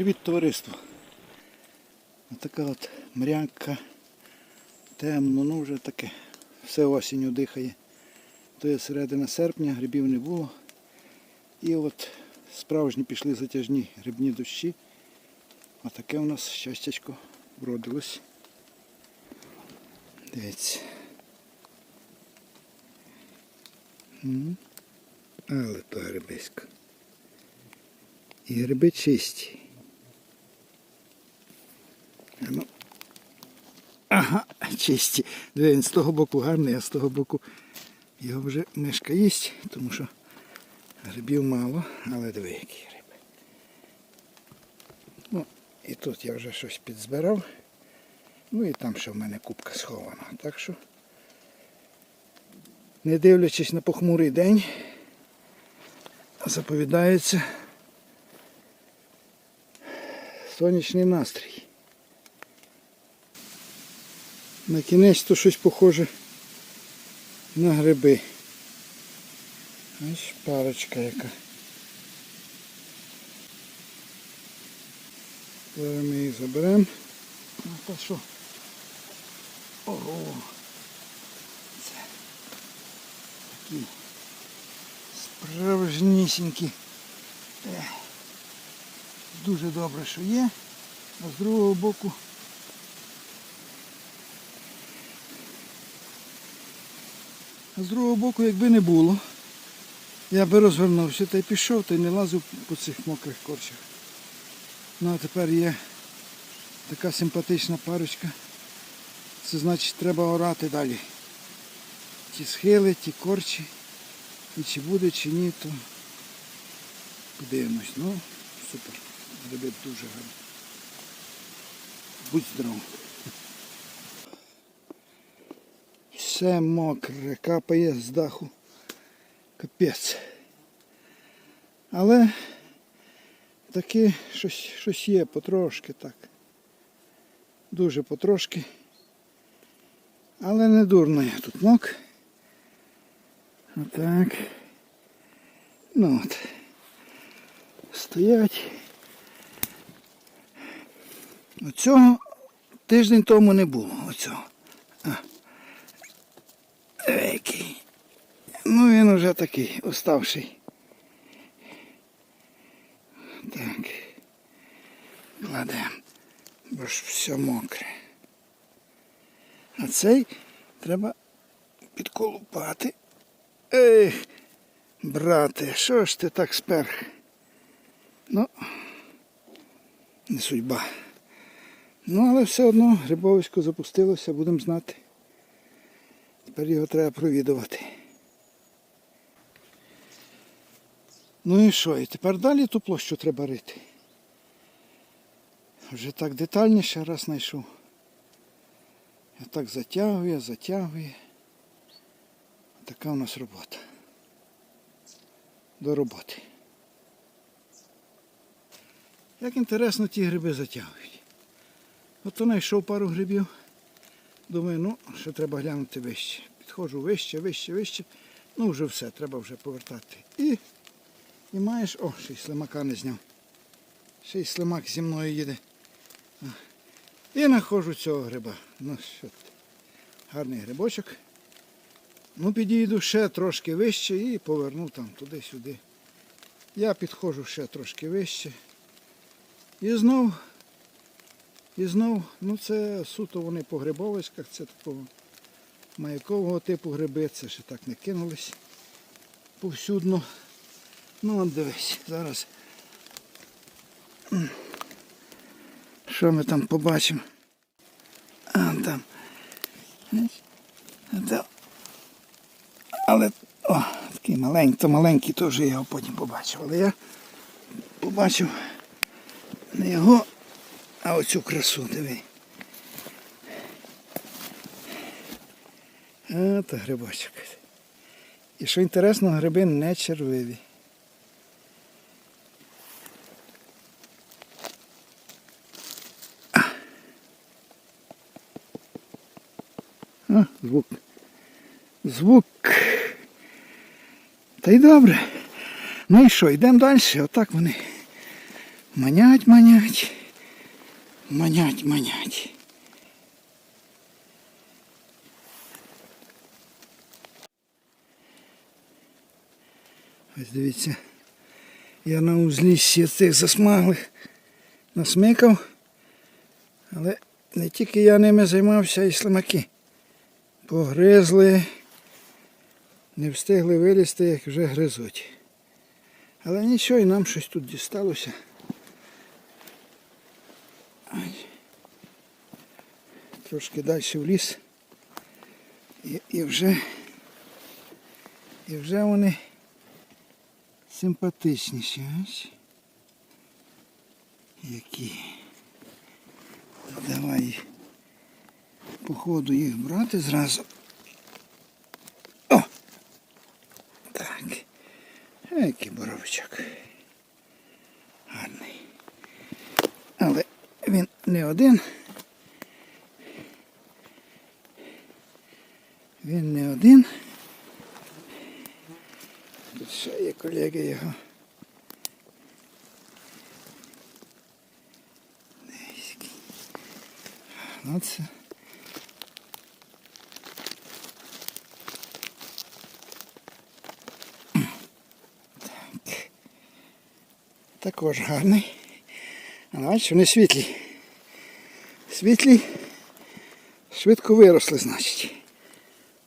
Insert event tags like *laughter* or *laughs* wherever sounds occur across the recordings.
Привіт, товариство. Отака от мрянка. Темно, ну вже таке. Все осінню дихає. То є середина серпня, грибів не було. І от справжні пішли затяжні грибні дощі. Отаке у нас щастячко вродилось. Дивіться. Але то грибисько. І гриби чисті. Ну. Ага, чисті. Він з того боку гарний, а з того боку його вже мишка їсть, тому що грибів мало, але диви, які гриби. Ну, і тут я вже щось підзбирав. Ну і там ще в мене кубка схована. Так що, не дивлячись на похмурий день, заповідається сонячний настрій. На кінець то щось похоже на гриби. Ось парочка яка. Зараз ми їх заберемо. Ну та що? Ого. Це такі справжнісінькі. Дуже добре, що є. А з другого боку з другого боку, якби не було, я би розвернувся та й пішов, та й не лазив по цих мокрих корчах. Ну а тепер є така симпатична парочка. Це значить треба орати далі. Ті схили, ті корчі. І чи буде, чи ні, то подивимось. Ну, супер. Гриби дуже гарні. Будь здоров. Все мокре, капає з даху. Капець. Але таки щось, щось є потрошки так. Дуже потрошки. Але не дурно я тут мок. Отак. Ну от. Стоять. Оцього тиждень тому не було. Оцього. А. Який. Ну він уже такий уставший. Так. Кладемо. Бо ж все мокре. А цей треба підколупати. Ех, брате, що ж ти так спер? Ну, не судьба. Ну, але все одно грибовисько запустилося, будемо знати. Тепер його треба провідувати. Ну і що? І тепер далі ту площу треба рити. Вже так детальніше раз знайшов. Я так затягує, затягує. Така у нас робота. До роботи. Як інтересно ті гриби затягують. От то знайшов пару грибів. Думаю, ну, ще треба глянути вище. Підходжу вище, вище, вище. Ну вже все, треба вже повертати. І, і маєш... О, ще й слимака не зняв. Ще й слимак зі мною їде. І знаходжу цього гриба. Ну, що. Гарний грибочок. Ну, підійду ще трошки вище і поверну там туди-сюди. Я підходжу ще трошки вище. І знов, і знов, ну це суто вони по грибовиськах, це такого маякового типу гриби, це ще так не кинулись повсюдно. Ну от дивись, зараз. Що ми там побачимо? А там. Але о, такий маленький, то маленький теж його потім побачив. Але я побачив не його, а оцю красу, диви. А, то грибочок. І що інтересно, гриби не червиві. А, звук. Звук. Та й добре. Ну і що, йдемо далі. Отак вони Манять, манять. Манять, манять. Ось дивіться. Я на узліссі цих засмаглих насмикав. Але не тільки я ними займався, й слимаки. Погризли, не встигли вилізти, як вже гризуть. Але нічого, і нам щось тут дісталося. Трошки далі в ліс. І, і вже і вже вони симпатичніші. Ось. Які. Давай по їх брати зразу. О! Так. Який боровичок. Гарний. Але він не один. Він не один. Тут ще є колеги його. Десь який. Ну це. Так. Також гарний. А бачиш, вони світлі. Світлі. Швидко виросли, значить.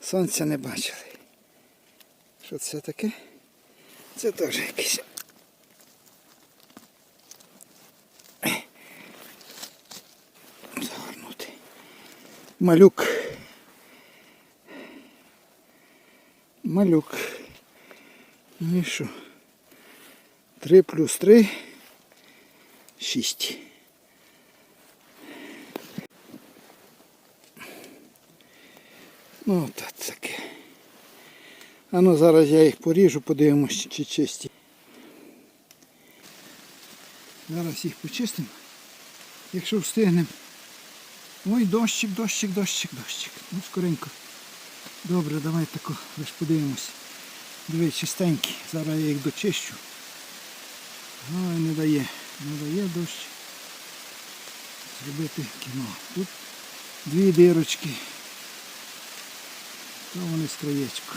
Сонця не бачили. Що це таке? Це теж якийсь. Загорнути. Малюк. Малюк. Ну і що? 3 плюс 3. 6. Ну, так таке. А ну зараз я їх поріжу, подивимось, чи чисті. Зараз їх почистимо. Якщо встигнемо. Ой, дощик, дощик, дощик, дощик. Ну, скоренько. Добре, давай тако, лиш подивимось. Диви, чистенькі. Зараз я їх дочищу. Ой, не дає. Не дає дощ. Зробити кіно. Тут дві дирочки. То вони з краєчку.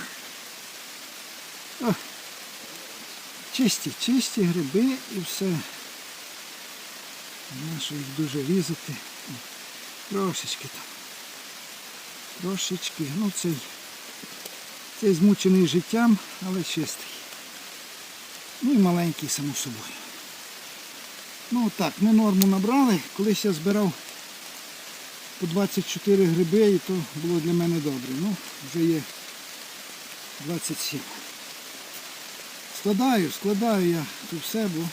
Чисті, чисті гриби і все. Нащо їх дуже різати. Трошечки там. Трошечки. Ну цей, цей змучений життям, але чистий. Ну і маленький, само собою. Ну так, ми норму набрали. Колись я збирав по 24 гриби і то було для мене добре. Ну, вже є 27. Складаю, складаю я тут все, бо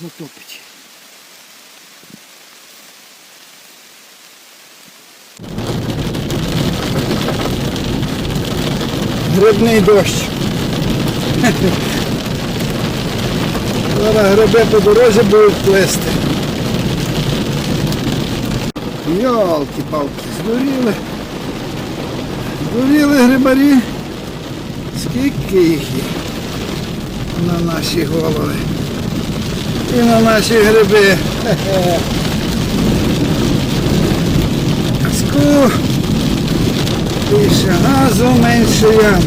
затопить. Грибний дощ. *laughs* Зараз гриби по дорозі будуть плести. Йолки-палки, здуріли. Здуріли грибарі. Скільки їх є на наші голови. І на наші гриби. Хе-хе. Казку. Більше газу, менше ям.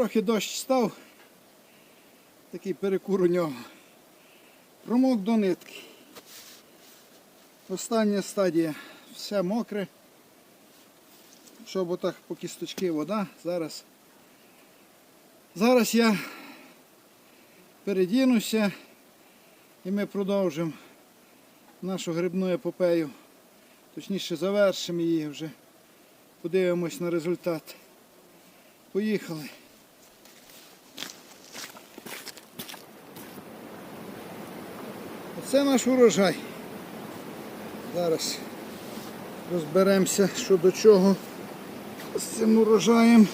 Трохи дощ став. Такий перекур у нього. Промок до нитки. Остання стадія. Все мокре. Щоб отак по кісточки вода. Зараз. Зараз я передінуся і ми продовжимо нашу грибну епопею. Точніше завершимо її вже. Подивимось на результат. Поїхали. Оце наш урожай. Зараз розберемося, що до чого з цим урожаєм.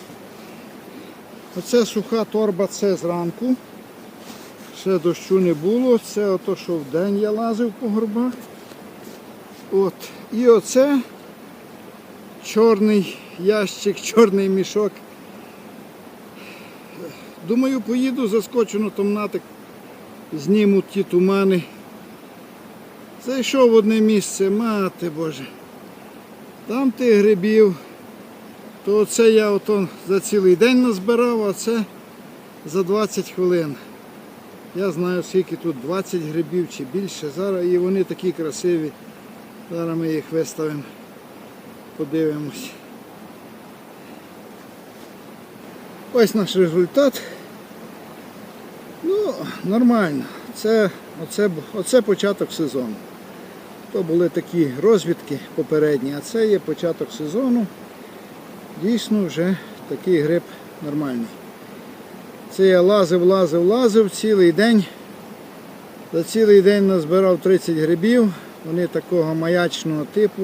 Оце суха торба, це зранку. Ще дощу не було. Це ото, що вдень я лазив по горбах. От. І оце чорний ящик, чорний мішок. Думаю, поїду, заскочу на томнатик, зніму ті тумани. Зайшов в одне місце, мати Боже. Там тих грибів. То оце я ото за цілий день назбирав, а це за 20 хвилин. Я знаю, скільки тут 20 грибів чи більше. Зараз і вони такі красиві. Зараз ми їх виставимо, подивимось. Ось наш результат. Ну, нормально. Це, оце, оце початок сезону. То були такі розвідки попередні, а це є початок сезону. Дійсно вже такий гриб нормальний. Це я лазив, лазив, лазив цілий день. За цілий день назбирав 30 грибів. Вони такого маячного типу.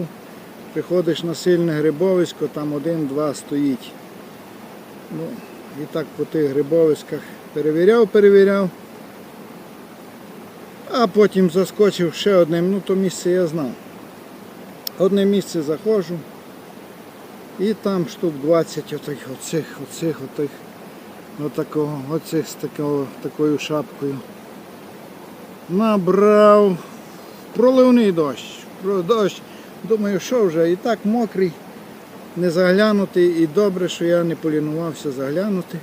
Приходиш на сильне грибовисько, там один-два стоїть. Ну, і так по тих грибовиськах перевіряв, перевіряв. А потім заскочив ще одним, ну то місце я знав. Одне місце заходжу. І там штук 20 отих, оцих, оцих, отих, отакого, оцих з такого, такою шапкою. Набрав проливний дощ. Дощ. Думаю, що вже і так мокрий, не заглянути, і добре, що я не полінувався заглянути.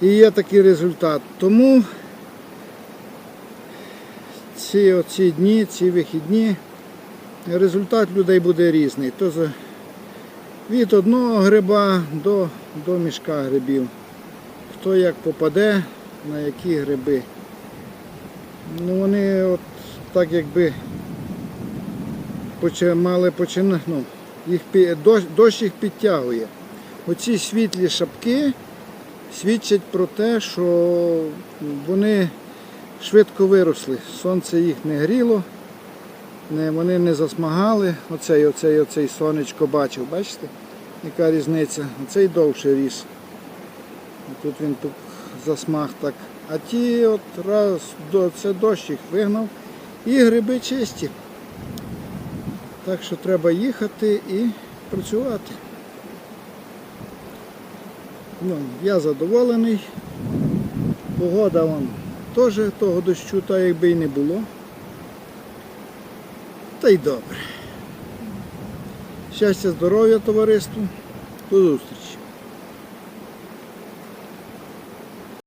І є такий результат. Тому ці оці дні, ці вихідні, результат людей буде різний. То від одного гриба до, до мішка грибів. Хто як попаде, на які гриби. Ну вони от так якби мали починати, ну, їх, дощ, дощ їх підтягує. Оці світлі шапки свідчать про те, що вони швидко виросли. Сонце їх не гріло, вони не засмагали. Оцей, оцей, оцей сонечко бачив, бачите, яка різниця? Оцей довше ріс. Тут він тут засмаг так. А ті от раз це дощ їх вигнав і гриби чисті. Так що треба їхати і працювати. Ну, я задоволений. Погода вон теж того дощу, та якби і не було. Та й добре. Щастя, здоров'я, товариству. До зустрічі.